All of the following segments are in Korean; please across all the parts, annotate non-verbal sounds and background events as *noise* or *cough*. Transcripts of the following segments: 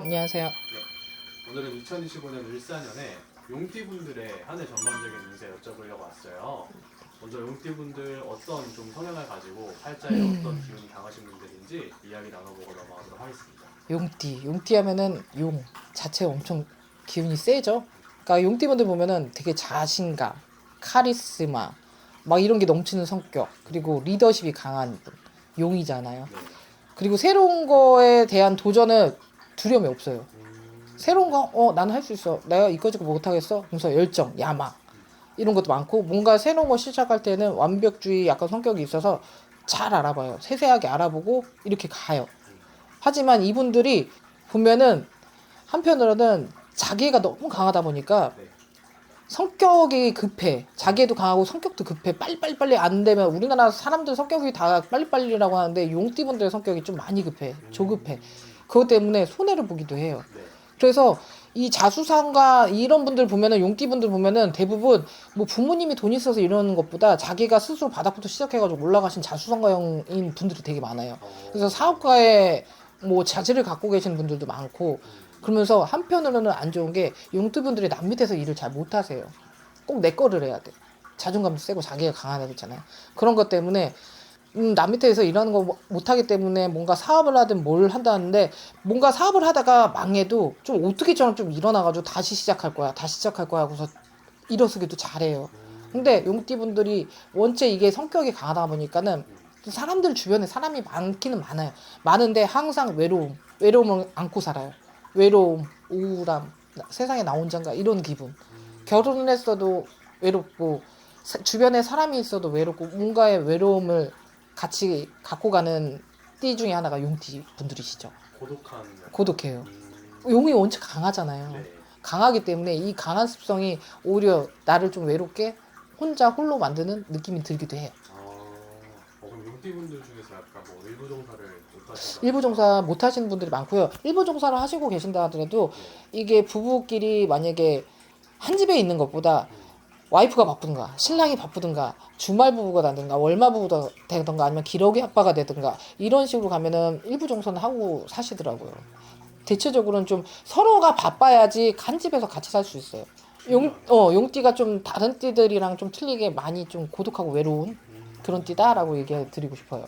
안녕하세요. 네. 오늘은 2025년 을사년에 용띠분들의 한 해 전반적인 운세 여쭤보려고 왔어요. 먼저 용띠분들 어떤 좀 성향을 가지고 팔자에 음. *clears throat* 어떤 기운이 강하신 분들인지 이야기 나눠보고 넘어가도록 하겠습니다. 용띠. 용띠 하면은 용 자체 엄청 기운이 세죠. 그러니까 용띠분들 보면은 되게 자신감, 카리스마 막 이런 게 넘치는 성격 그리고 리더십이 강한 분. 용이잖아요. 네. 그리고 새로운 거에 대한 도전은 두려움이 없어요. 음, 새로운 거, 어, 나는 할 수 있어. 내가 이거저거 못하겠어? 그래서 열정, 야망. 이런 것도 많고, 뭔가 새로운 거 시작할 때는 완벽주의 약간 성격이 있어서 잘 알아봐요. 세세하게 알아보고, 이렇게 가요. 하지만 이분들이 보면은, 한편으로는 자기가 너무 강하다 보니까, 네. 성격이 급해. 자기도 강하고 성격도 급해. 빨리빨리빨리 안 되면 우리나라 사람들 성격이 다 빨리빨리라고 하는데 용띠분들의 성격이 좀 많이 급해. 조급해. 그것 때문에 손해를 보기도 해요. 네. 그래서 이 자수상가 이런 분들 보면은 용띠 분들 보면은 대부분 뭐 부모님이 돈 있어서 이러는 것보다 자기가 스스로 바닥부터 시작해가지고 올라가신 자수성가형인 분들이 되게 많아요. 어, 그래서 사업가에 뭐 자질을 갖고 계신 분들도 많고 그러면서 한편으로는 안 좋은 게 용띠 분들이 남 밑에서 일을 잘 못하세요. 꼭 내 거를 해야 돼. 자존감도 세고 자기가 강한 애잖아요. 그런 것 때문에 음, 남 밑에서 일하는 거 못하기 때문에 뭔가 사업을 하든 뭘 한다는데 뭔가 사업을 하다가 망해도 좀 어떻게처럼 좀 일어나가지고 다시 시작할 거야. 다시 시작할 거야 하고서 일어서기도 잘해요. 근데 용띠분들이 원체 이게 성격이 강하다 보니까는 사람들 주변에 사람이 많기는 많아요. 많은데 항상 외로움, 외로움을 안고 살아요. 외로움, 우울함, 나- 세상에 나 혼자인가 이런 기분. 결혼을 했어도 외롭고 사- 주변에 사람이 있어도 외롭고 뭔가의 외로움을 같이 갖고 가는 띠 중에 하나가 용띠 분들이시죠. 고독한 고독해요. 음, 용이 원체 강하잖아요. 네. 강하기 때문에 이 강한 습성이 오히려 나를 좀 외롭게 혼자 홀로 만드는 느낌이 들기도 해요. 아, 어, 그럼 용띠분들 중에서 약간 뭐 일부 종사를 못하신다. 일부 종사 못 하시는 분들이 많고요. 일부 종사를 하시고 계신다 하더라도 이게 부부끼리 만약에 한 집에 있는 것보다 와이프가 바쁘든가 신랑이 바쁘든가 주말 부부가 되든가 월마 부부가 되든가 아니면 기러기 아빠가 되든가 이런 식으로 가면은 일부 종사는 하고 사시더라고요. 대체적으로는 좀 서로가 바빠야지 한 집에서 같이 살 수 있어요. 용, 어, 용띠가 좀 다른 띠들이랑 좀 틀리게 많이 좀 고독하고 외로운 음, 그런 띠다라고 얘기해 드리고 싶어요.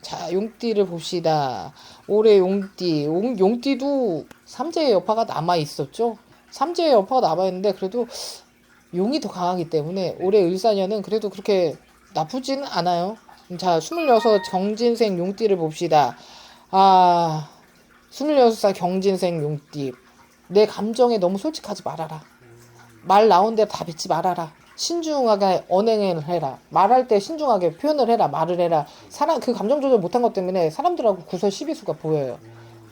자, 용띠를 봅시다. 올해 용띠. 용, 용띠도 삼재의 여파가 남아 있었죠. 삼재의 여파가 남아 있는데 그래도 용이 더 강하기 때문에 올해 을사년은 그래도 그렇게 나쁘지는 않아요. 자, 26 경진생 용띠를 봅시다. 아, 26살 경진생 용띠. 내 감정에 너무 솔직하지 말아라. 말 나온 대로 다 뱉지 말아라. 신중하게 언행을 해라. 말할 때 신중하게 표현을 해라. 말을 해라. 사람 그 감정 조절 못한 것 때문에 사람들하고 구설 시비수가 보여요.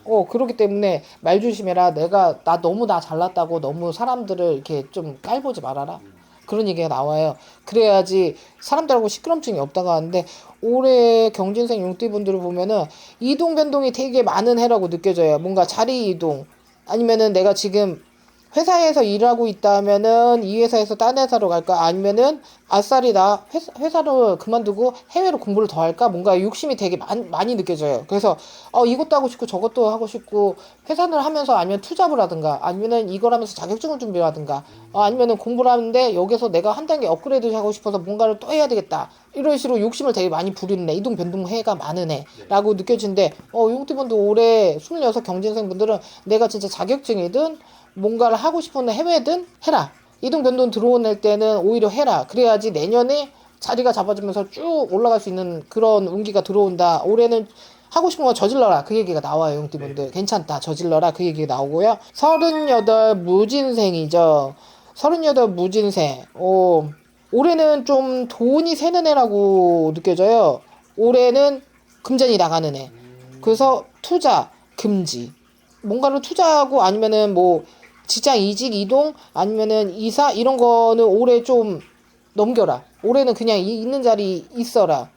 어 그렇기 때문에 말 조심해라. 내가 나 너무 나 잘났다고 너무 사람들을 이렇게 좀 깔보지 말아라. 그런 얘기가 나와요. 그래야지 사람들하고 시끄럼증이 없다가 하는데 올해 경진생 용띠분들을 보면은 이동 변동이 되게 많은 해라고 느껴져요. 뭔가 자리 이동 아니면은 내가 지금 회사에서 일하고 있다면은 이 회사에서 딴 회사로 갈까? 아니면은 아싸리 나 회사, 회사를 그만두고 해외로 공부를 더 할까? 뭔가 욕심이 되게 많, 많이 느껴져요. 그래서 어 이것도 하고 싶고 저것도 하고 싶고 회사를 하면서 아니면 투잡을 하든가 아니면은 이걸 하면서 자격증을 준비하든가 어, 아니면은 공부를 하는데 여기서 내가 한 단계 업그레이드 하고 싶어서 뭔가를 또 해야 되겠다. 이런 식으로 욕심을 되게 많이 부리는 애 이동 변동 해가 많은 애라고 느껴지는데 어 용띠분도 올해 26 경진생 분들은 내가 진짜 자격증이든 뭔가를 하고 싶은 해외든 해라. 이동 변동 들어오는 때는 오히려 해라. 그래야지 내년에 자리가 잡아지면서 쭉 올라갈 수 있는 그런 운기가 들어온다. 올해는 하고 싶은 거 저질러라. 그 얘기가 나와요, 용띠분들. 괜찮다. 저질러라. 그 얘기가 나오고요. 38 무진생이죠. 38 무진생. 오, 올해는 좀 돈이 새는 애라고 느껴져요. 올해는 금전이 나가는 애. 그래서 투자 금지. 뭔가를 투자하고 아니면은 뭐 직장 이직 이동 아니면은 이사 이런 거는 올해 좀 넘겨라. 올해는 그냥 이- 있는 자리 있어라.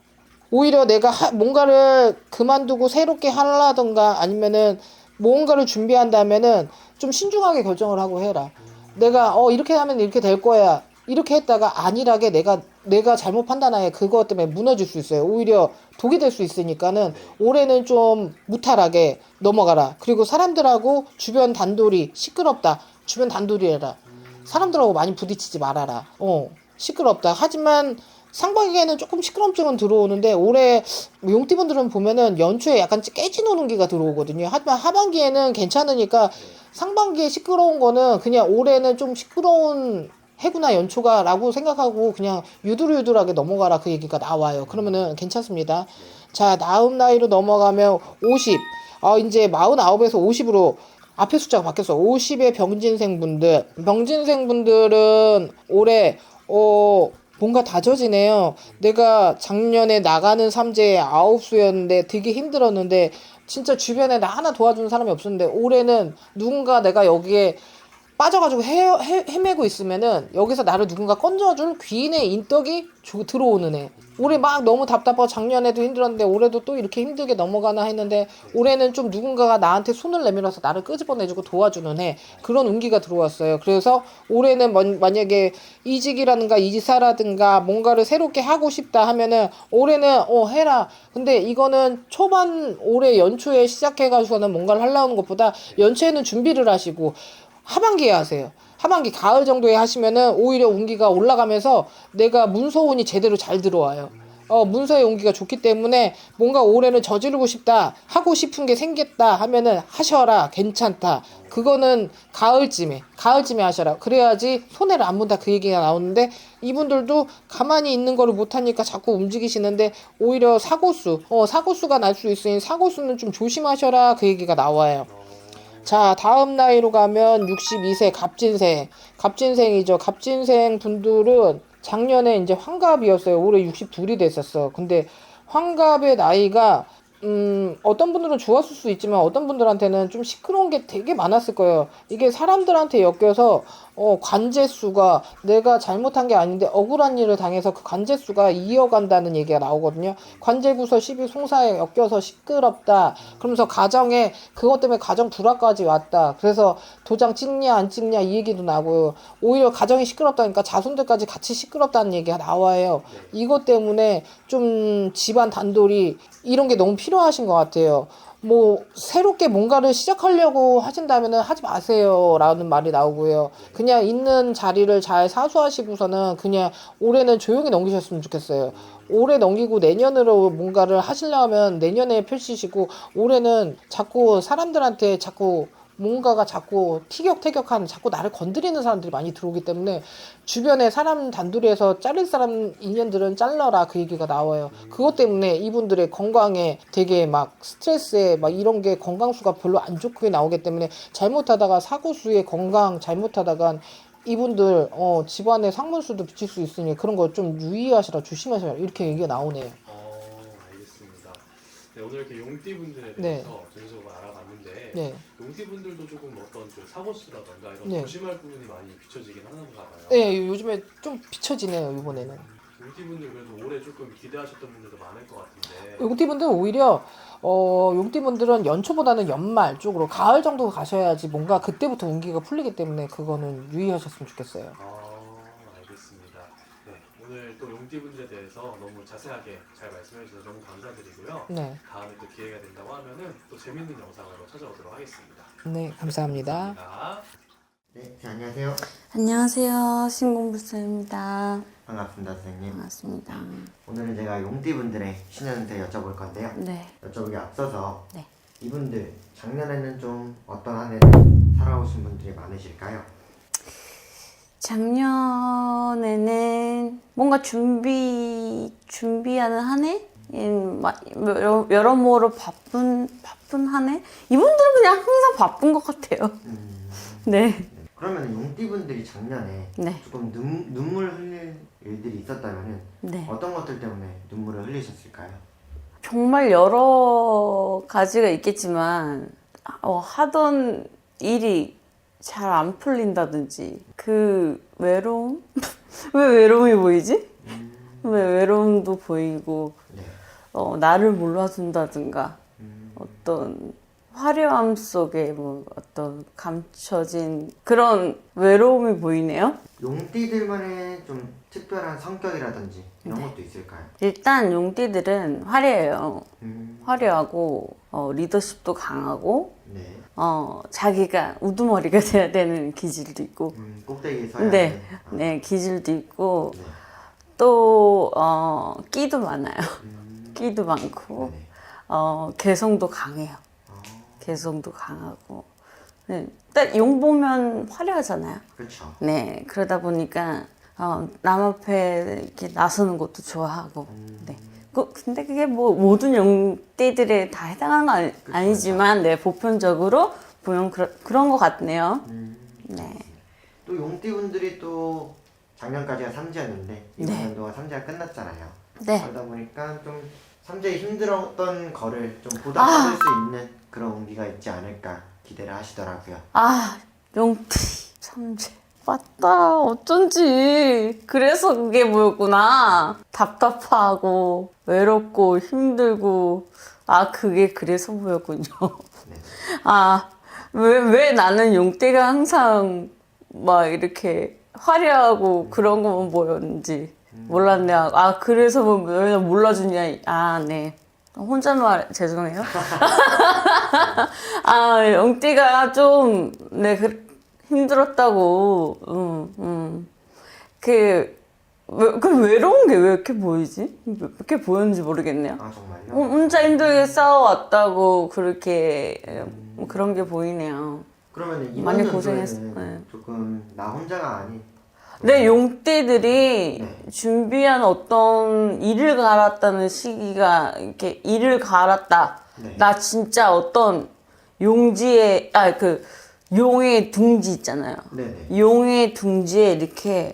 오히려 내가 하- 뭔가를 그만두고 새롭게 하려던가 아니면은 뭔가를 준비한다면은 좀 신중하게 결정을 하고 해라. 내가 어 이렇게 하면 이렇게 될 거야. 이렇게 했다가 안일하게 내가 내가 잘못 판단하에 그것 때문에 무너질 수 있어요. 오히려 독이 될 수 있으니까는 올해는 좀 무탈하게 넘어가라. 그리고 사람들하고 주변 단돌이 시끄럽다. 주변 단돌이 해라. 사람들하고 많이 부딪히지 말아라. 어, 시끄럽다. 하지만 상반기에는 조금 시끄럼증은 들어오는데 올해 용띠분들은 보면은 연초에 약간 깨지는 운기가 들어오거든요. 하지만 하반기에는 괜찮으니까 상반기에 시끄러운 거는 그냥 올해는 좀 시끄러운 해구나 연초가 라고 생각하고 그냥 유두루유두하게 넘어가라 그 얘기가 나와요. 그러면은 괜찮습니다. 자, 다음 나이로 넘어가면 50. 어, 이제 49에서 50으로 앞에 숫자가 바뀌었어. 50의 병진생 분들. 병진생 분들은 올해, 어, 뭔가 다져지네요. 내가 작년에 나가는 삼재에 아홉 수였는데 되게 힘들었는데 진짜 주변에 나 하나 도와주는 사람이 없었는데 올해는 누군가 내가 여기에 빠져가지고 헤, 헤, 헤매고 있으면은 여기서 나를 누군가 건져줄 귀인의 인덕이 조- 들어오는 애. 올해 막 너무 답답하고 작년에도 힘들었는데 올해도 또 이렇게 힘들게 넘어가나 했는데 올해는 좀 누군가가 나한테 손을 내밀어서 나를 끄집어내주고 도와주는 애. 그런 운기가 들어왔어요. 그래서 올해는 먼- 만약에 이직이라든가 이사라든가 뭔가를 새롭게 하고 싶다 하면은 올해는 어 해라. 근데 이거는 초반 올해 연초에 시작해가지고는 뭔가를 하려는 것보다 연초에는 준비를 하시고 하반기에 하세요. 하반기 가을 정도에 하시면은 오히려 운기가 올라가면서 내가 문서운이 제대로 잘 들어와요. 어, 문서의 운기가 좋기 때문에 뭔가 올해는 저지르고 싶다, 하고 싶은 게 생겼다 하면은 하셔라, 괜찮다. 그거는 가을쯤에, 가을쯤에 하셔라. 그래야지 손해를 안 본다 그 얘기가 나오는데 이분들도 가만히 있는 거를 못하니까 자꾸 움직이시는데 오히려 사고수, 어, 사고수가 날 수 있으니 사고수는 좀 조심하셔라 그 얘기가 나와요. 자, 다음 나이로 가면 62세 갑진생. 갑진생이죠. 갑진생 분들은 작년에 이제 환갑이었어요. 올해 62이 됐었어. 근데 환갑의 나이가 음, 어떤 분들은 좋았을 수 있지만 어떤 분들한테는 좀 시끄러운 게 되게 많았을 거예요. 이게 사람들한테 엮여서 어, 관제수가 내가 잘못한 게 아닌데 억울한 일을 당해서 그 관제수가 이어간다는 얘기가 나오거든요. 관제구서 12 송사에 엮여서 시끄럽다. 그러면서 가정에 그것 때문에 가정 불화까지 왔다. 그래서 도장 찍냐 안 찍냐 이 얘기도 나고요. 오히려 가정이 시끄럽다니까 자손들까지 같이 시끄럽다는 얘기가 나와요. 이것 때문에 좀 집안 단돌이 이런 게 너무 필요하신 것 같아요. 뭐 새롭게 뭔가를 시작하려고 하신다면은 하지 마세요라는 말이 나오고요. 그냥 있는 자리를 잘 사수하시고서는 그냥 올해는 조용히 넘기셨으면 좋겠어요. 올해 넘기고 내년으로 뭔가를 하시려면 내년에 펼치시고 올해는 자꾸 사람들한테 자꾸 뭔가가 자꾸 티격태격하는 자꾸 나를 건드리는 사람들이 많이 들어오기 때문에 주변에 사람 단둘이에서 자를 사람 인연들은 잘라라 그 얘기가 나와요. 그것 때문에 이분들의 건강에 되게 막 스트레스에 막 이런 게 건강수가 별로 안 좋게 나오기 때문에 잘못하다가 사고수의 건강 잘못하다가 이분들 어 집안에 상문수도 비칠 수 있으니 그런 거 좀 유의하시라 조심하시라 이렇게 얘기가 나오네요. 네, 오늘 이렇게 용띠 분들에 네. 대해서 전체적으로 알아봤는데 네. 용띠 분들도 조금 어떤 그 사고수라던가 이런 네. 조심할 부분이 많이 비춰지긴 하는가 봐요. 네, 요즘에 좀 비춰지네요, 이번에는. 용띠 분들 그래도 올해 조금 기대하셨던 분들도 많을 것 같은데 용띠분들은 오히려 어, 용띠분들은 연초보다는 연말 쪽으로 가을 정도 가셔야지 뭔가 그때부터 운기가 풀리기 때문에 그거는 유의하셨으면 좋겠어요. 아, 용띠분들에 대해서 너무 자세하게 잘 말씀해 주셔서 너무 감사드리고요. 네, 다음에 또 기회가 된다고 하면은 또 재밌는 영상으로 찾아오도록 하겠습니다. 네, 감사합니다. 감사합니다. 네, 네, 안녕하세요. 안녕하세요. 신공불쌤입니다. 반갑습니다, 선생님. 반갑습니다. 오늘은 제가 용띠분들의 신년운세 여쭤볼 건데요. 네. 여쭤보기 앞서서 네. 이분들 작년에는 좀 어떤 한 해를 살아오신 분들이 많으실까요? 작년에는 뭔가 준비, 준비하는 한 해? 음, 마- 여러, 여러모로 바쁜, 바쁜 한 해? 이분들은 그냥 항상 바쁜 것 같아요. 음, 네. 그러면 용띠분들이 작년에 네. 조금 눈, 눈물 흘릴 일들이 있었다면 네. 어떤 것들 때문에 눈물을 흘리셨을까요? 정말 여러 가지가 있겠지만, 어, 하던 일이 잘 안 풀린다든지, 그 외로움? *laughs* 왜 외로움이 보이지? 왜 외로움도 보이고, 네. 어, 나를 몰라준다든가, 음, 어떤 화려함 속에 뭐 어떤 감춰진 그런 외로움이 보이네요. 용띠들만의 좀 특별한 성격이라든지 이런 것도 있을까요? 일단 용띠들은 화려해요. 음, 화려하고 어, 리더십도 강하고 네. 어, 자기가 우두머리가 돼야 되는 기질도 있고 음, 꼭대기에 서야 네, 네 기질도 있고 네. 또 어, 끼도 많아요. 음, 끼도 많고 네네. 어, 개성도 강해요. 어, 개성도 강하고 네, 딱용 보면 화려하잖아요. 그렇죠. 네, 그러다 보니까 어, 남 앞에 이렇게 나서는 것도 좋아하고. 음, 네. 그, 근데 그게 뭐 모든 용띠들에 다 해당하는 건 아니, 그쵸. 아니지만, 네, 보편적으로 보면 그러, 그런 것 같네요. 음, 네. 또 용띠분들이 또 작년까지가 삼재였는데 이번 네. 연도가 삼재가 끝났잖아요. 네. 그러다 보니까 좀 삼재에 힘들었던 거를 좀 보답받을 수 있는 그런 운기가 있지 않을까 기대를 하시더라고요. 아, 용띠, 삼재. 맞다. 어쩐지. 그래서 그게 뭐였구나. 답답하고, 외롭고, 힘들고. 아, 그게 그래서 보였군요. 네. *laughs* 아, 왜, 왜 나는 용띠가 항상 막 이렇게 화려하고 그런 거만 보였는지 몰랐네. 아, 그래서 뭐, 왜 몰라주냐. 아, 네. 혼잣말, 죄송해요. *laughs* 아, 용띠가 좀, 네, 그, 힘들었다고. 음, 음. 그, 왜, 그 외로운 게 왜 이렇게 보이지? 왜 이렇게 보였는지 모르겠네요. 아 정말요? 어, 혼자 힘들게 싸워왔다고 그렇게 음, 그런 게 보이네요. 그러면 이번 많이 연도에는 고생했어. 네. 조금 나 혼자가 아닌 내 용띠들이 네. 준비한 어떤 일을 갈았다는 시기가 이렇게 일을 갈았다. 네. 나 진짜 어떤 용지의 아그 용의 둥지 있잖아요. 네네. 용의 둥지에 이렇게,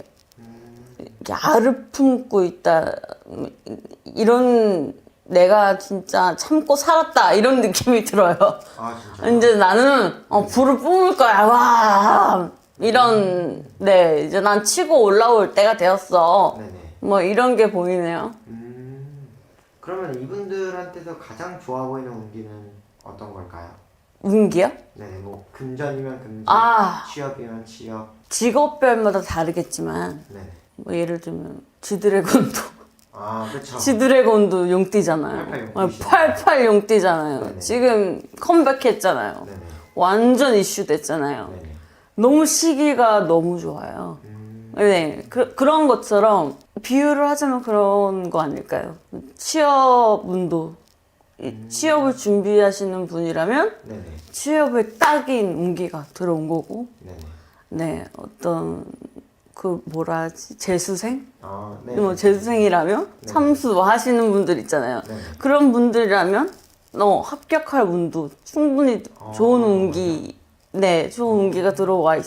이렇게 알을 품고 있다. 이런 내가 진짜 참고 살았다. 이런 느낌이 들어요. 아 진짜. 이제 나는 어, 불을 뿜을 거야. 와 이런 네 이제 난 치고 올라올 때가 되었어. 네네. 뭐 이런 게 보이네요. 음. 그러면 이분들한테서 가장 좋아 보이는 운기는 어떤 걸까요? 운기요? 네, 뭐 금전이면 금전, 아. 취업이면 취업. 직업별마다 다르겠지만 네. 뭐 예를 들면 지드래곤도 아 그렇죠. 지드래곤도 용띠잖아요. 88 어, 용띠시죠. 88 용띠잖아요. 네네. 지금 컴백했잖아요. 네 네. 완전 이슈 됐잖아요. 네 네. 너무 시기가 너무 좋아요. 음. 네, 그, 그런 것처럼 비유를 하자면 그런 거 아닐까요? 취업 운도 이 취업을 준비하시는 분이라면 네네. 취업에 딱인 운기가 들어온 거고, 네네. 네, 어떤 그 뭐라 하지 재수생? 아 네. 뭐 재수생이라면 네. 참수 하시는 분들 있잖아요. 네네. 그런 분들이라면 어, 합격할 운도 충분히 어, 좋은 운기, 네, 좋은 운기가 들어와 있,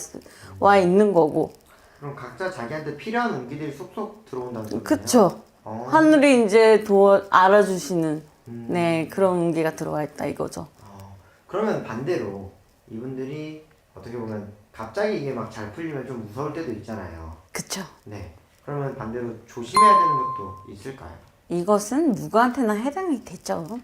와 있는 거고. 그럼 각자 자기한테 필요한 운기들이 쏙쏙 들어온다는 소리네요. 그쵸. 어. 하늘이 이제 도와 알아주시는 음. 네 그런 운기가 들어와 있다 이거죠. 어. 그러면 반대로 이분들이 어떻게 보면 갑자기 이게 막 잘 풀리면 좀 무서울 때도 있잖아요. 그쵸. 네. 그러면 반대로 조심해야 되는 것도 있을까요? 이것은 누구한테나 해당이 되죠.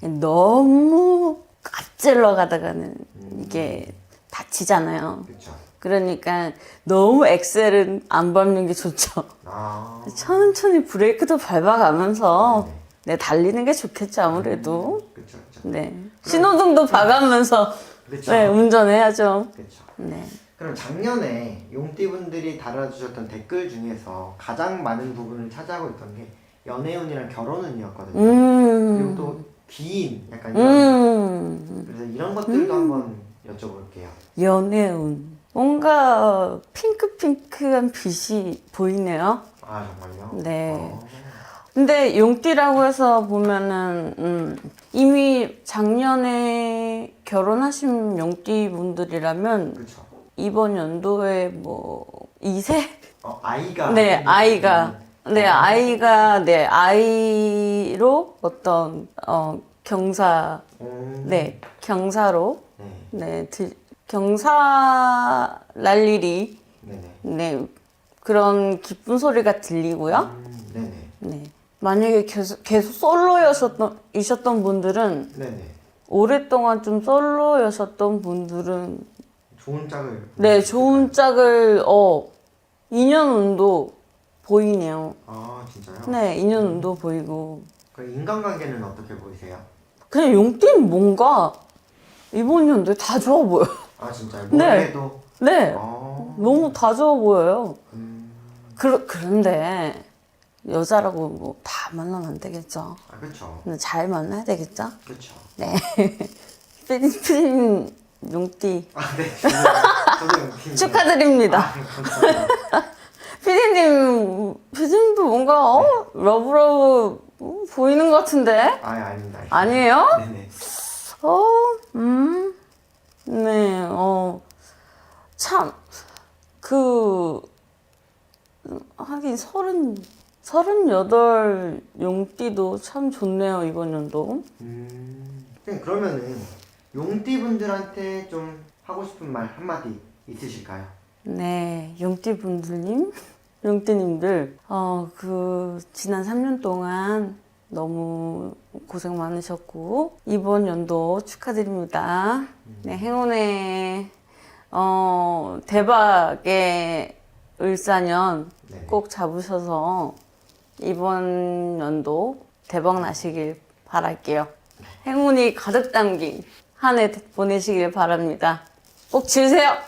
너무 앞질러 가다가는 이게 다치잖아요. 그렇죠. 그러니까 너무 엑셀은 안 밟는 게 좋죠. 아. 천천히 브레이크도 밟아가면서 네네. 네, 달리는 게 좋겠죠 아무래도. 그렇죠. 네 신호등도 봐가면서 그렇죠. 네 운전해야죠. 그렇죠. 네. 그럼 작년에 용띠분들이 달아주셨던 댓글 중에서 가장 많은 부분을 차지하고 있던 게 연애운이랑 결혼운이었거든요. 그리고 음. 또 기인 약간 이런 음. 그래서 이런 것들도 한번 여쭤볼게요. 연애운. 뭔가 핑크핑크한 빛이 보이네요. 아 정말요? 네. 어. 근데 용띠라고 해서 보면은 음, 이미 작년에 결혼하신 용띠 분들이라면 그렇죠. 이번 연도에 뭐 2세? 어, 아이가 네, 아이가 네, 어. 아이가 네, 아이로 어떤 어 경사 음. 네, 경사로 네. 네, 드, 경사 날 일이 네네. 네, 그런 기쁜 소리가 들리고요. 음, 네네. 네. 만약에 계속, 계속 솔로였었던, 이셨던 분들은 네네. 오랫동안 좀 솔로였었던 분들은 좋은 짝을 네 좋은 짝을 어 인연운도 보이네요. 아 진짜요? 네 인연운도 보이고 그 인간관계는 어떻게 보이세요? 그냥 용띠는 뭔가 이번 연도에 다 좋아 보여. 아 진짜요? 네. 뭘 해도 네 아, 너무 다 좋아 보여요. 음, 그 그런데 여자라고 뭐 다 만나면 안 되겠죠. 아 그쵸 근데 잘 만나야 되겠죠. 그쵸 네. *laughs* 필리핀 용띠 아 네 저도 용팀 축하드립니다. 아, 감사합니다 *laughs* 피디님, 피디님도 뭔가 어? 러브러브 어? 보이는 것 같은데? 아 아닙니다 아니에요? 네네 어, 음, 네, 어, 참, 그, 음, 하긴 서른, 서른여덟 용띠도 참 좋네요, 이번 연도. 음, 선생님, 그러면은 용띠 분들한테 좀 하고 싶은 말 한마디 있으실까요? 네, 용띠 분들님, 용띠님들, 어, 그, 지난 3년 동안 너무 고생 많으셨고, 이번 연도 축하드립니다. 네, 행운의, 어, 대박의 을사년 네. 꼭 잡으셔서 이번 연도 대박 나시길 바랄게요. 행운이 가득 담긴 한 해 보내시길 바랍니다. 꼭 지으세요!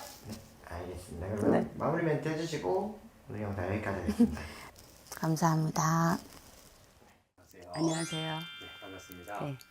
알겠습니다. 그러면 네. 마무리 멘트 해주시고 오늘 영상 여기까지 하겠습니다. *laughs* 감사합니다. 안녕하세요. 안녕하세요. 네, 반갑습니다. 네.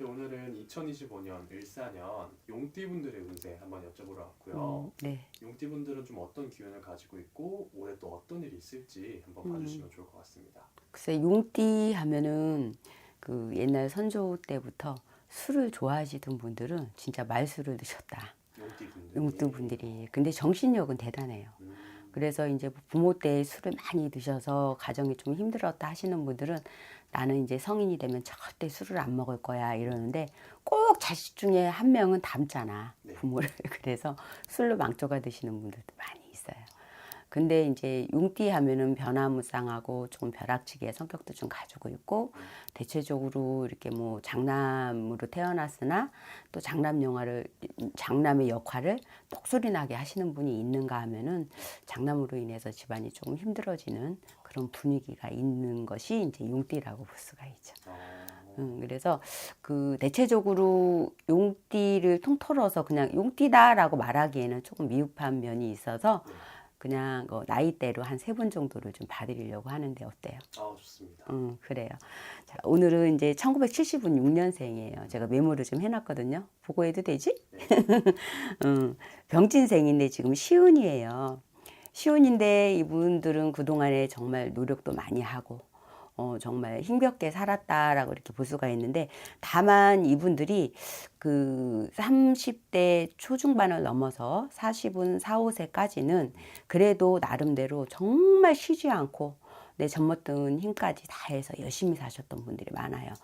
네, 오늘은 2025년 을사년 용띠분들의 운세 한번 여쭤보러 왔고요. 음, 네. 용띠분들은 좀 어떤 기운을 가지고 있고 올해 또 어떤 일이 있을지 한번 음. 봐주시면 좋을 것 같습니다. 글쎄 용띠 하면은 그 옛날 선조 때부터 술을 좋아하시던 분들은 진짜 말술을 드셨다. 용띠분들. 용띠 분들이. 근데 정신력은 대단해요. 음, 그래서 이제 부모 때 술을 많이 드셔서 가정이 좀 힘들었다 하시는 분들은 나는 이제 성인이 되면 절대 술을 안 먹을 거야 이러는데 꼭 자식 중에 한 명은 닮잖아 네. 부모를 *laughs* 그래서 술로 망쳐가 드시는 분들도 많이. 근데 이제 용띠 하면은 변화무쌍하고 좀 벼락치기의 성격도 좀 가지고 있고 대체적으로 이렇게 뭐 장남으로 태어났으나 또 장남 영화를 장남의 역할을 똑소리 나게 하시는 분이 있는가 하면은 장남으로 인해서 집안이 조금 힘들어지는 그런 분위기가 있는 것이 이제 용띠라고 볼 수가 있죠. 어, 음, 그래서 그 대체적으로 용띠를 통틀어서 그냥 용띠다라고 말하기에는 조금 미흡한 면이 있어서 그냥 그 나이대로 한 세 분 정도를 좀 봐드리려고 하는데 어때요? 아, 좋습니다. 음, 그래요. 자, 오늘은 이제 1970년 6년생이에요. 제가 메모를 좀 해놨거든요. 보고 해도 되지? *laughs* 음, 병진생인데 지금 시운이에요. 시운인데 이분들은 그동안에 정말 노력도 많이 하고, 어, 정말 힘겹게 살았다라고 이렇게 볼 수가 있는데, 다만 이분들이 그 30대 초중반을 넘어서 40은 4, 5세까지는 그래도 나름대로 정말 쉬지 않고 내 젖먹던 힘까지 다해서 열심히 사셨던 분들이 많아요.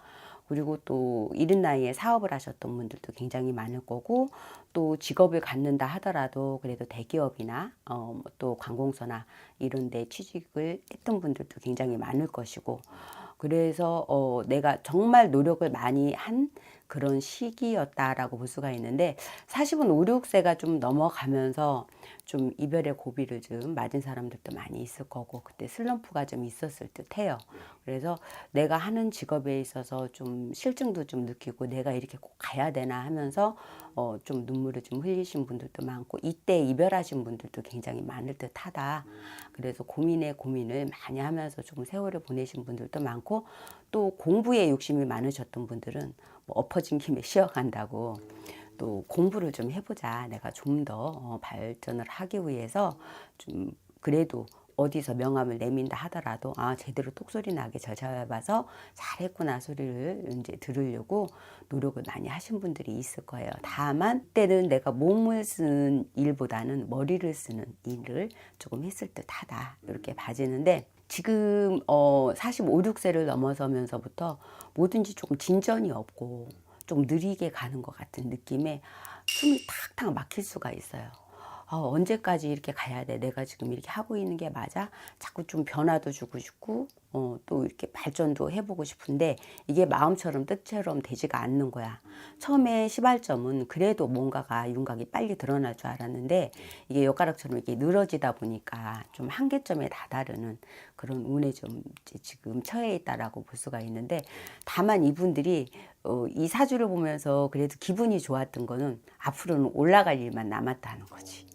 그리고 또 이른 나이에 사업을 하셨던 분들도 굉장히 많을 거고 또 직업을 갖는다 하더라도 그래도 대기업이나 어, 뭐또 관공서나 이런 데 취직을 했던 분들도 굉장히 많을 것이고 그래서 어, 내가 정말 노력을 많이 한 그런 시기였다라고 볼 수가 있는데 40은 5, 6세가 좀 넘어가면서 좀 이별의 고비를 좀 맞은 사람들도 많이 있을 거고 그때 슬럼프가 좀 있었을 듯 해요. 그래서 내가 하는 직업에 있어서 좀 실증도 좀 느끼고 내가 이렇게 꼭 가야 되나 하면서 어, 좀 눈물을 좀 흘리신 분들도 많고 이때 이별하신 분들도 굉장히 많을 듯 하다. 그래서 고민에 고민을 많이 하면서 조금 세월을 보내신 분들도 많고 또 공부에 욕심이 많으셨던 분들은 뭐 엎어진 김에 쉬어간다고 또 공부를 좀 해보자. 내가 좀 더 발전을 하기 위해서 좀 그래도 어디서 명함을 내민다 하더라도 아 제대로 똑소리 나게 잘 잡아서 잘했구나 소리를 이제 들으려고 노력을 많이 하신 분들이 있을 거예요. 다만 때는 내가 몸을 쓰는 일보다는 머리를 쓰는 일을 조금 했을 듯하다 이렇게 봐지는데 지금 어 45, 6세를 넘어서면서부터 뭐든지 조금 진전이 없고 좀 느리게 가는 것 같은 느낌에 숨이 탁탁 막힐 수가 있어요. 어, 언제까지 이렇게 가야 돼? 내가 지금 이렇게 하고 있는 게 맞아? 자꾸 좀 변화도 주고 싶고, 어, 또 이렇게 발전도 해보고 싶은데 이게 마음처럼 뜻처럼 되지가 않는 거야. 처음에 시발점은 그래도 뭔가가 윤곽이 빨리 드러날 줄 알았는데 이게 엿가락처럼 이렇게 늘어지다 보니까 좀 한계점에 다다르는 그런 운에 좀 지금 처해 있다라고 볼 수가 있는데 다만 이분들이 어, 이 사주를 보면서 그래도 기분이 좋았던 거는 앞으로는 올라갈 일만 남았다는 거지.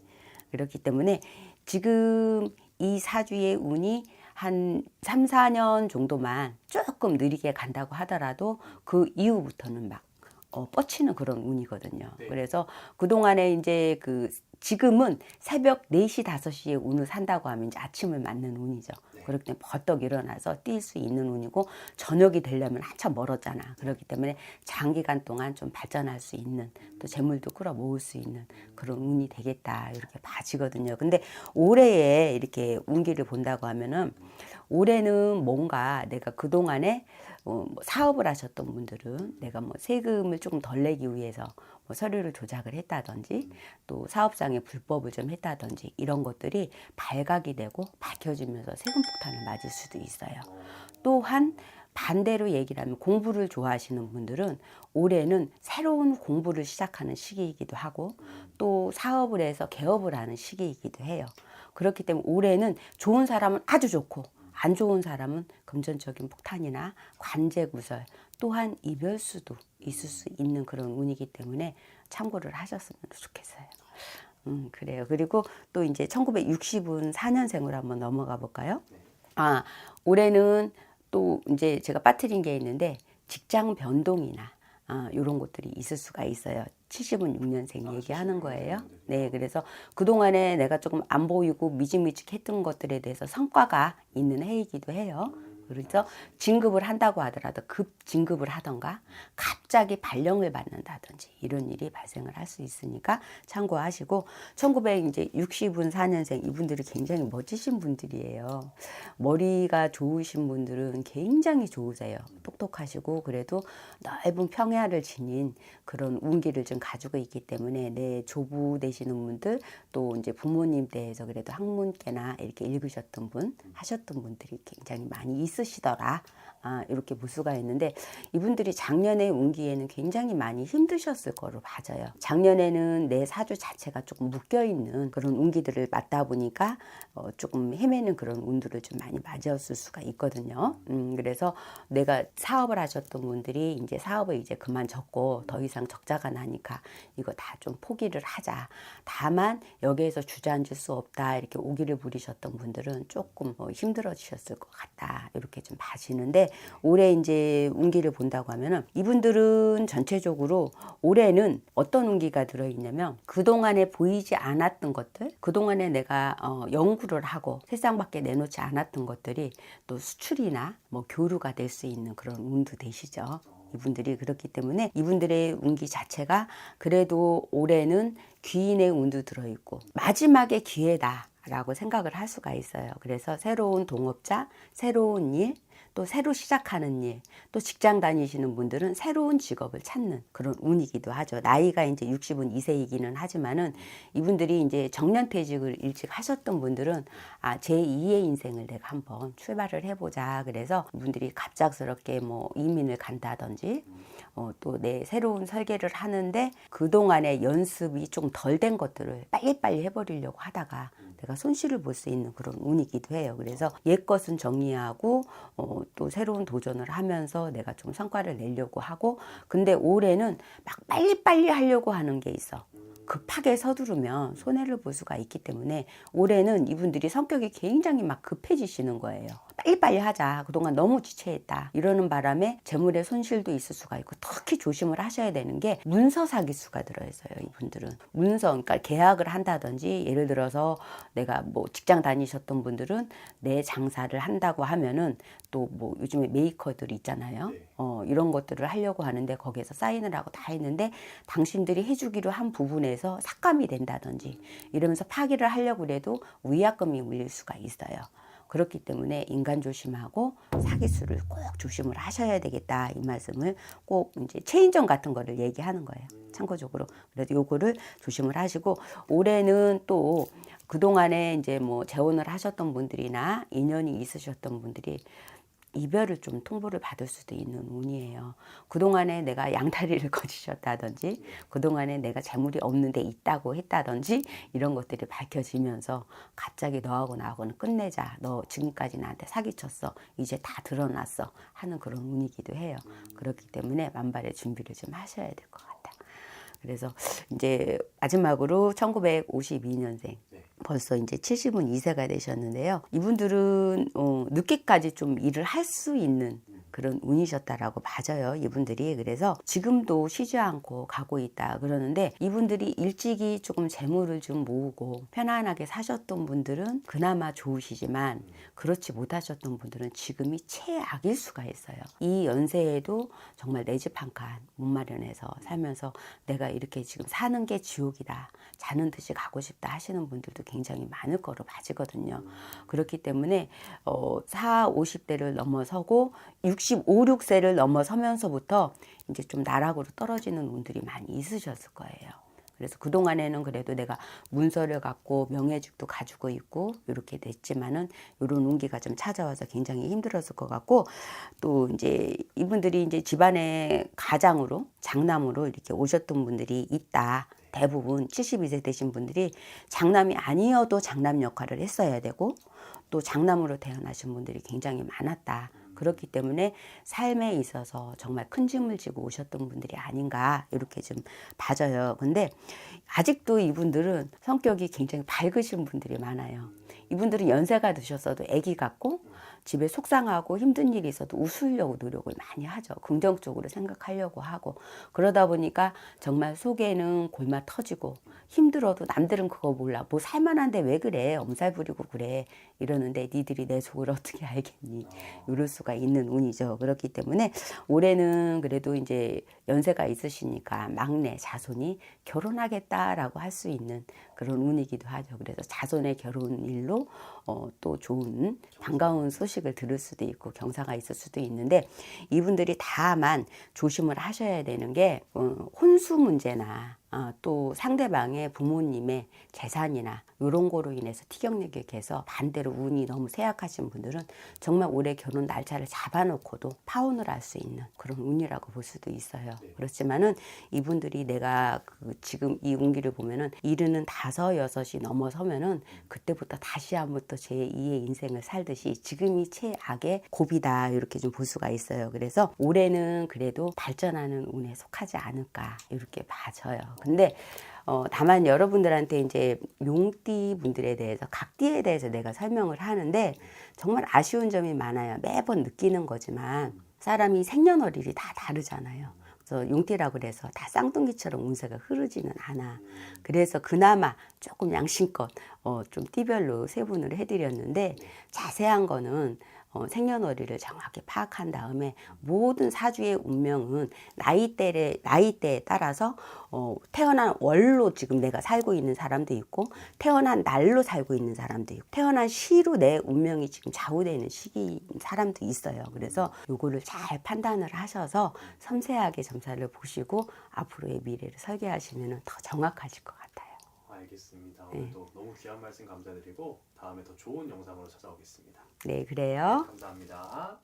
그렇기 때문에 지금 이 사주의 운이 한 3, 4년 정도만 조금 느리게 간다고 하더라도 그 이후부터는 막 어, 뻗치는 그런 운이거든요. 네. 그래서 그동안에 이제 그 지금은 새벽 4시, 5시에 운을 산다고 하면 이제 아침을 맞는 운이죠. 그렇기 때문에 버떡 일어나서 뛸 수 있는 운이고 저녁이 되려면 한참 멀었잖아. 그렇기 때문에 장기간 동안 좀 발전할 수 있는 또 재물도 끌어 모을 수 있는 그런 운이 되겠다. 이렇게 봐지거든요. 근데 올해에 이렇게 운기를 본다고 하면은 올해는 뭔가 내가 그동안에 어, 뭐 사업을 하셨던 분들은 내가 뭐 세금을 조금 덜 내기 위해서 뭐 서류를 조작을 했다든지 또 사업상의 불법을 좀 했다든지 이런 것들이 발각이 되고 밝혀지면서 세금 폭탄을 맞을 수도 있어요. 또한 반대로 얘기를 하면 공부를 좋아하시는 분들은 올해는 새로운 공부를 시작하는 시기이기도 하고 또 사업을 해서 개업을 하는 시기이기도 해요. 그렇기 때문에 올해는 좋은 사람은 아주 좋고 안 좋은 사람은 금전적인 폭탄이나 관제 구설 또한 이별 수도 있을 수 있는 그런 운이기 때문에 참고를 하셨으면 좋겠어요. 음, 그래요. 그리고 또 이제 1960은 4년생으로 한번 넘어가 볼까요? 아, 올해는 또 이제 제가 빠뜨린 게 있는데 직장 변동이나 아, 이런 것들이 있을 수가 있어요. 70은 6년생 얘기하는 거예요. 네, 그래서 그동안에 내가 조금 안 보이고 미직미직했던 것들에 대해서 성과가 있는 해이기도 해요. 그래서 진급을 한다고 하더라도 급 진급을 하던가 갑자기 발령을 받는다든지 이런 일이 발생을 할 수 있으니까 참고하시고 1900 이제 60은 4년생 이분들이 굉장히 멋지신 분들이에요. 머리가 좋으신 분들은 굉장히 좋으세요. 똑똑하시고 그래도 넓은 평야를 지닌 그런 운기를 좀 가지고 있기 때문에 내 조부 되시는 분들 또 이제 부모님 때에서 그래도 학문계나 이렇게 읽으셨던 분 하셨던 분들이 굉장히 많이 있으 시더라. 아, 이렇게 볼 수가 있는데 이분들이 작년에 운기에는 굉장히 많이 힘드셨을 거로 봐져요. 작년에는 내 사주 자체가 조금 묶여 있는 그런 운기들을 맞다 보니까 어, 조금 헤매는 그런 운들을 좀 많이 맞았을 수가 있거든요. 음, 그래서 내가 사업을 하셨던 분들이 이제 사업을 이제 그만졌고 더 이상 적자가 나니까 이거 다 좀 포기를 하자. 다만 여기에서 주저앉을 수 없다 이렇게 오기를 부리셨던 분들은 조금 어, 힘들어지셨을 것 같다 이렇게 좀 봐지는데 올해 이제 운기를 본다고 하면은 이분들은 전체적으로 올해는 어떤 운기가 들어있냐면 그동안에 보이지 않았던 것들 그동안에 내가 어, 연구를 하고 세상 밖에 내놓지 않았던 것들이 또 수출이나 뭐 교류가 될 수 있는 그런 운도 되시죠. 이분들이 그렇기 때문에 이분들의 운기 자체가 그래도 올해는 귀인의 운도 들어있고 마지막에 기회다 라고 생각을 할 수가 있어요. 그래서 새로운 동업자, 새로운 일, 또 새로 시작하는 일, 또 직장 다니시는 분들은 새로운 직업을 찾는 그런 운이기도 하죠. 나이가 이제 60은 2세이기는 하지만은 이분들이 이제 정년 퇴직을 일찍 하셨던 분들은 아, 제 2의 인생을 내가 한번 출발을 해보자. 그래서 이분들이 갑작스럽게 뭐 이민을 간다든지 어, 또 내 새로운 설계를 하는데 그동안의 연습이 좀 덜 된 것들을 빨리빨리 해버리려고 하다가 내가 손실을 볼 수 있는 그런 운이기도 해요. 그래서 옛 것은 정리하고 어, 또 새로운 도전을 하면서 내가 좀 성과를 내려고 하고 근데 올해는 막 빨리빨리 하려고 하는 게 있어. 급하게 서두르면 손해를 볼 수가 있기 때문에 올해는 이분들이 성격이 굉장히 막 급해지시는 거예요. 빨리빨리 하자. 그동안 너무 지체했다. 이러는 바람에 재물의 손실도 있을 수가 있고 특히 조심을 하셔야 되는 게 문서 사기수가 들어있어요. 이분들은. 문서, 그러니까 계약을 한다든지 예를 들어서 내가 뭐 직장 다니셨던 분들은 내 장사를 한다고 하면은 또 뭐 요즘에 메이커들 있잖아요. 어, 이런 것들을 하려고 하는데 거기에서 사인을 하고 다 했는데 당신들이 해주기로 한 부분에서 삭감이 된다든지 이러면서 파기를 하려고 해도 위약금이 물릴 수가 있어요. 그렇기 때문에 인간 조심하고 사기수를 꼭 조심을 하셔야 되겠다 이 말씀을 꼭 이제 체인점 같은 거를 얘기하는 거예요. 참고적으로 그래도 요거를 조심을 하시고 올해는 또 그동안에 이제 뭐 재혼을 하셨던 분들이나 인연이 있으셨던 분들이 이별을 좀 통보를 받을 수도 있는 운이에요. 그동안에 내가 양다리를 *laughs* 거치셨다든지 그동안에 내가 재물이 없는데 있다고 했다든지 이런 것들이 밝혀지면서 갑자기 너하고 나하고는 끝내자. 너 지금까지 나한테 사기쳤어. 이제 다 드러났어. 하는 그런 운이기도 해요. 그렇기 때문에 만발의 준비를 좀 하셔야 될 것 같아요. 그래서 이제 마지막으로 1952년생 네. 벌써 이제 70은 2세가 되셨는데요. 이분들은 어, 늦게까지 좀 일을 할 수 있는 그런 운이셨다라고 봐져요. 이분들이 그래서 지금도 쉬지 않고 가고 있다 그러는데 이분들이 일찍이 조금 재물을 좀 모으고 편안하게 사셨던 분들은 그나마 좋으시지만 그렇지 못하셨던 분들은 지금이 최악일 수가 있어요. 이 연세에도 정말 내 집 한 칸 못 마련해서 살면서 내가 이렇게 지금 사는 게 지옥이다. 자는 듯이 가고 싶다 하시는 분들 도 굉장히 많을 거로 봐지거든요. 그렇기 때문에 어, 4, 50대를 넘어서고 65, 6세를 넘어서면서부터 이제 좀 나락으로 떨어지는 운들이 많이 있으셨을 거예요. 그래서 그동안에는 그래도 내가 문서를 갖고 명예직도 가지고 있고 이렇게 됐지만은 이런 운기가 좀 찾아와서 굉장히 힘들었을 것 같고 또 이제 이분들이 이제 집안의 가장으로 장남으로 이렇게 오셨던 분들이 있다. 대부분 72세 되신 분들이 장남이 아니어도 장남 역할을 했어야 되고 또 장남으로 태어나신 분들이 굉장히 많았다. 그렇기 때문에 삶에 있어서 정말 큰 짐을 지고 오셨던 분들이 아닌가 이렇게 좀 봐져요. 근데 아직도 이분들은 성격이 굉장히 밝으신 분들이 많아요. 이분들은 연세가 드셨어도 아기 같고 집에 속상하고 힘든 일이 있어도 웃으려고 노력을 많이 하죠. 긍정적으로 생각하려고 하고 그러다 보니까 정말 속에는 골마 터지고 힘들어도 남들은 그거 몰라. 뭐 살만한데 왜 그래? 엄살 부리고 그래. 이러는데 니들이 내 속을 *laughs* 어떻게 알겠니? 이럴 수가 있는 운이죠. 그렇기 때문에 올해는 그래도 이제 연세가 있으시니까 막내 자손이 결혼하겠다라고 할 수 있는 그런 운이기도 하죠. 그래서 자손의 결혼 일로 어, 또 좋은 반가운 소식 을 들을 수도 있고 경사가 있을 수도 있는데 이분들이 다만 조심을 하셔야 되는 게 어, 혼수 문제나 어, 또 상대방의 부모님의 재산이나 이런 거로 인해서 티격내격 해서 반대로 운이 너무 쇠약하신 분들은 정말 올해 결혼 날짜를 잡아놓고도 파혼을 할 수 있는 그런 운이라고 볼 수도 있어요. 그렇지만은 이분들이 내가 그 지금 이 운기를 보면은 이르는 다섯 여섯이 넘어서면은 그때부터 다시 한번 또 제2의 인생을 살듯이 지금이 최악의 고비다 이렇게 좀 볼 수가 있어요. 그래서 올해는 그래도 발전하는 운에 속하지 않을까 이렇게 봐져요. 근데 어, 다만 여러분들한테 이제 용띠 분들에 대해서 각띠에 대해서 내가 설명을 하는데 정말 아쉬운 점이 많아요. 매번 느끼는 거지만 사람이 생년월일이 다 다르잖아요. 그래서 용띠라고 그래서 다 쌍둥이처럼 운세가 흐르지는 않아. 그래서 그나마 조금 양심껏 어, 좀 띠별로 세분을 해드렸는데 자세한 거는 어, 생년월일을 정확히 파악한 다음에 모든 사주의 운명은 나이대에 나이대에 따라서 어, 태어난 월로 지금 내가 살고 있는 사람도 있고 태어난 날로 살고 있는 사람도 있고 태어난 시로 내 운명이 지금 좌우되는 시기인 사람도 있어요. 그래서 요거를 잘 판단을 하셔서 섬세하게 점사를 보시고 앞으로의 미래를 설계하시면 더 정확하실 것 같아요. 알겠습니다. 네. 오늘도 너무 귀한 말씀 감사드리고 다음에 더 좋은 영상으로 찾아오겠습니다. 네, 그래요. 감사합니다.